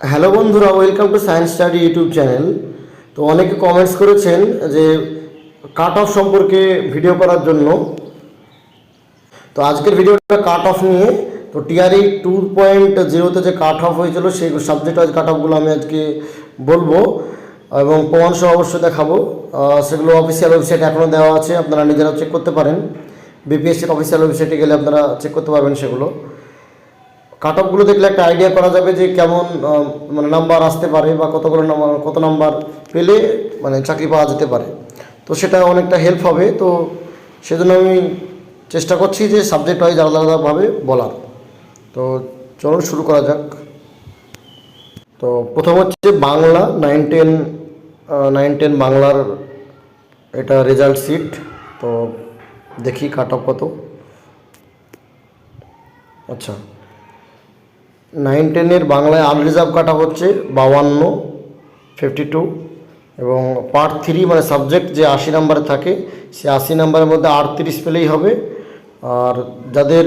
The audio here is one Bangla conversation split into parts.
হ্যালো বন্ধুরা welcome to science study YouTube channel তো অনেকে কমেন্টস করেছেন যে কাট অফ সম্পর্কে ভিডিও করার জন্য। তো আজকের ভিডিওটা কাট অফ নিয়ে, তো টিআরই টু পয়েন্ট জিরোতে যে কাট অফ হয়েছিল, সেই সাবজেক্ট ওয়াইজ কাট অফগুলো আমি আজকে বলব এবং প্রমাণ সহ অবশ্যই দেখাবো। সেগুলো অফিসিয়াল ওয়েবসাইটে এখনও দেওয়া আছে, আপনারা নিজেরাও চেক করতে পারেন। বিপিএসসির অফিসিয়াল ওয়েবসাইটে গেলে আপনারা চেক করতে পারবেন সেগুলো। কাট অফগুলো দেখলে একটা আইডিয়া করা যাবে যে কেমন মানে নাম্বার আসতে পারে বা কতগুলো নাম্বার কত নাম্বার পেলে মানে চাকরি পাওয়া যেতে পারে। তো সেটা অনেকটা হেল্প হবে। তো সেজন্য আমি চেষ্টা করছি যে সাবজেক্ট ওয়াইজ আলাদা আলাদাভাবে বলার। তো চলুন শুরু করা যাক। তো প্রথম হচ্ছে Bangla nine ten nine ten বাংলার এটা রেজাল্ট সিট তো দেখি কাট অফ কত। আচ্ছা। নাইন টেনের বাংলায় আনরিজার্ভ কাটা হচ্ছে বাউান্ন ফিফটি টু এবং পার্ট থ্রি মানে সাবজেক্ট যে আশি নাম্বারে থাকে, সে আশি নাম্বারের মধ্যে আটত্রিশ পেলেই হবে। আর যাদের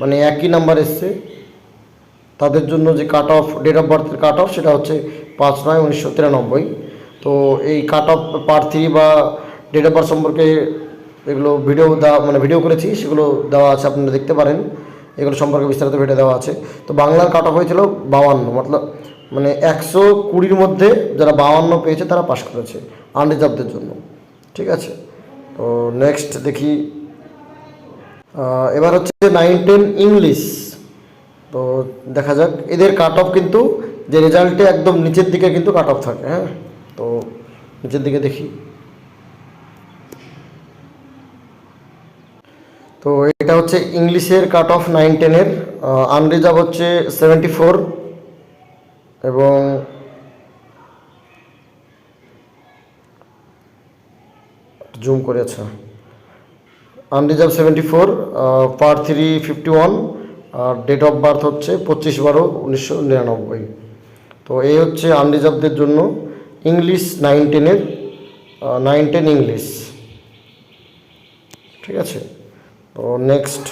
মানে একই নাম্বার এসছে, তাদের জন্য যে কাট অফ ডেট অফ বার্থের কাট অফ সেটা হচ্ছে পাঁচ নয় উনিশশো তিরানব্বই। তো এই কাট অফ পার্ট থ্রি বা ডেট অফ বার্থ সম্পর্কে এগুলো ভিডিও দেওয়া মানে ভিডিও করেছি, সেগুলো দেওয়া আছে, আপনারা দেখতে পারেন। এগুলো সম্পর্কে বিস্তারিত ভিডিও দেওয়া আছে। তো বাংলার কাট অফ হয়েছিল বাউান্ন মতলব মানে একশো কুড়ির মধ্যে যারা বাউান্ন পেয়েছে তারা পাশ করেছে আনরিজার্ভদের জন্য। ঠিক আছে? তো নেক্সট দেখি এবার হচ্ছে নাইন টেন ইংলিশ তো দেখা যাক, এদের কাট অফ কিন্তু যে রেজাল্টে একদম নিচের দিকে কিন্তু কাট অফ থাকে হ্যাঁ? তো নিচের দিকে দেখি। তো এটা হচ্ছে ইংলিশের কাট অফ নাইন টেনের আনরিজার্ভ হচ্ছে সেভেন্টি ফোর এবং জুম করে আচ্ছা। Unreserve seventy four part three fifty one R date of birth হচ্ছে পঁচিশ বারো উনিশশো নিরানব্বই। তো এই হচ্ছে আনরিজার্ভদের জন্য ইংলিশ নাইন টেনের নাইন টেন ইংলিশ। ঠিক আছে? তো নেক্সট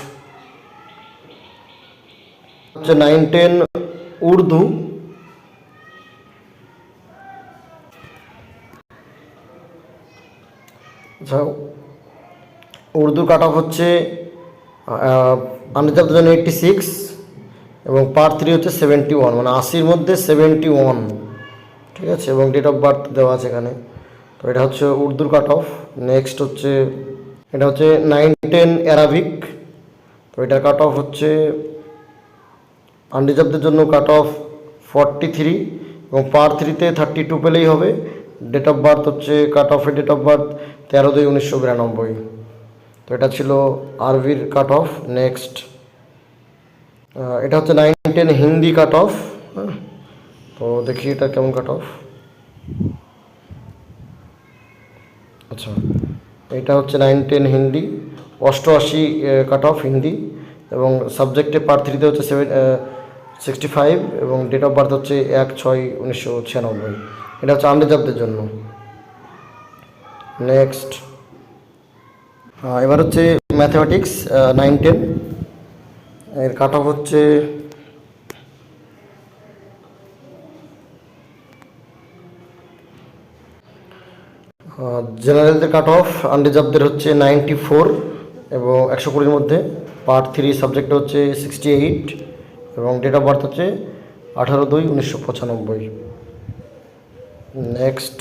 হচ্ছে নাইন টেন উর্দু। আচ্ছা উর্দু কাট অফ হচ্ছে আনরিজার্ভ জন্য এইটটি সিক্স এবং পার থ্রি হচ্ছে সেভেন্টি ওয়ান মানে আশির মধ্যে সেভেন্টি ওয়ান ঠিক আছে? এবং ডেট অফ বার্থ দেওয়া আছে এখানে। তো এটা হচ্ছে উর্দুর কাট অফ নেক্সট হচ্ছে এটা হচ্ছে নাইন টেন অ্যারাবিক তো এটার কাট অফ হচ্ছে আনরিজার্ভদের জন্য কাট অফ ফর্টি থ্রি এবং পার থ্রিতে থার্টি টু পেলেই হবে। ডেট অফ বার্থ হচ্ছে কাট অফের ডেট অফ বার্থ তেরো দুই উনিশশো বিরানব্বই। তো এটা ছিল আরবির কাট অফ নেক্সট এটা হচ্ছে nine ten Hindi cut off তো দেখি এটা কেমন কাট অফ আচ্ছা। এটা হচ্ছে নাইন টেন হিন্দি, অষ্টআশি কাট অফ হিন্দি এবং সাবজেক্টে পার থ্রিতে হচ্ছে সেভেন সিক্সটি ফাইভ এবং ডেট অফ বার্থ হচ্ছে এক, ছয়, উনিশশো ছিয়ানব্বই। এটা হচ্ছে আনরিজার্ভদের জন্য। নেক্সট এবার হচ্ছে ম্যাথামেটিক্স নাইন টেন এর কাট অফ হচ্ছে জেনারেলদের কাট অফ আনরিজার্ভদের হচ্ছে নাইনটি ফোর এবং একশো কুড়ির মধ্যে। পার্ট থ্রি সাবজেক্ট হচ্ছে সিক্সটি এইট এবং ডেট অফ বার্থ হচ্ছে আঠারো দুই উনিশশো পঁচানব্বই। নেক্সট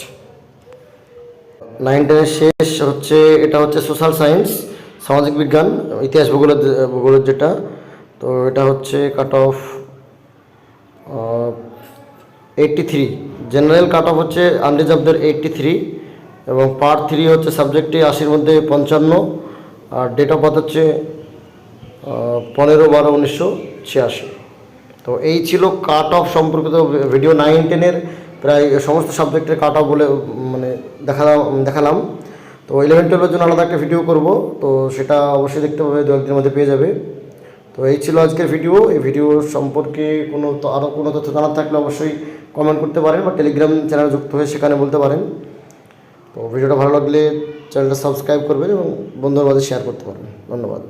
নাইন টেনের শেষ হচ্ছে, এটা হচ্ছে সোশ্যাল সায়েন্স সামাজিক বিজ্ঞান, ইতিহাস ভূগোলের ভূগোলের যেটা। তো এটা হচ্ছে cut off eighty three general cut off হচ্ছে আনরিজার্ভদের এইটটি থ্রি এবং পার্ট থ্রি হচ্ছে সাবজেক্টে আশির মধ্যে পঞ্চান্ন, আর ডেট অফ বার্থ হচ্ছে পনেরো বারো উনিশশো ছিয়াশি। তো এই ছিল কাট অফ সম্পর্কিত ভিডিও নাইন টেনের প্রায় সমস্ত সাবজেক্টের কাট অফ বলে মানে দেখালাম দেখালাম। তো ইলেভেন টুয়েলভের জন্য আলাদা একটা ভিডিও করব, তো সেটা অবশ্যই দেখতে পাবে দু একদিনের মধ্যে পেয়ে যাবে। তো এই ছিল আজকের ভিডিও এই ভিডিও সম্পর্কে কোনো আরও কোনো তথ্য জানার থাকলে অবশ্যই কমেন্ট করতে পারেন বা টেলিগ্রাম চ্যানেল যুক্ত হয়ে সেখানে বলতে পারেন। তো ভিডিওটা ভালো লাগলে চ্যানেলটা সাবস্ক্রাইব করবেন এবং বন্ধুর মাঝে শেয়ার করতে পারবেন। ধন্যবাদ।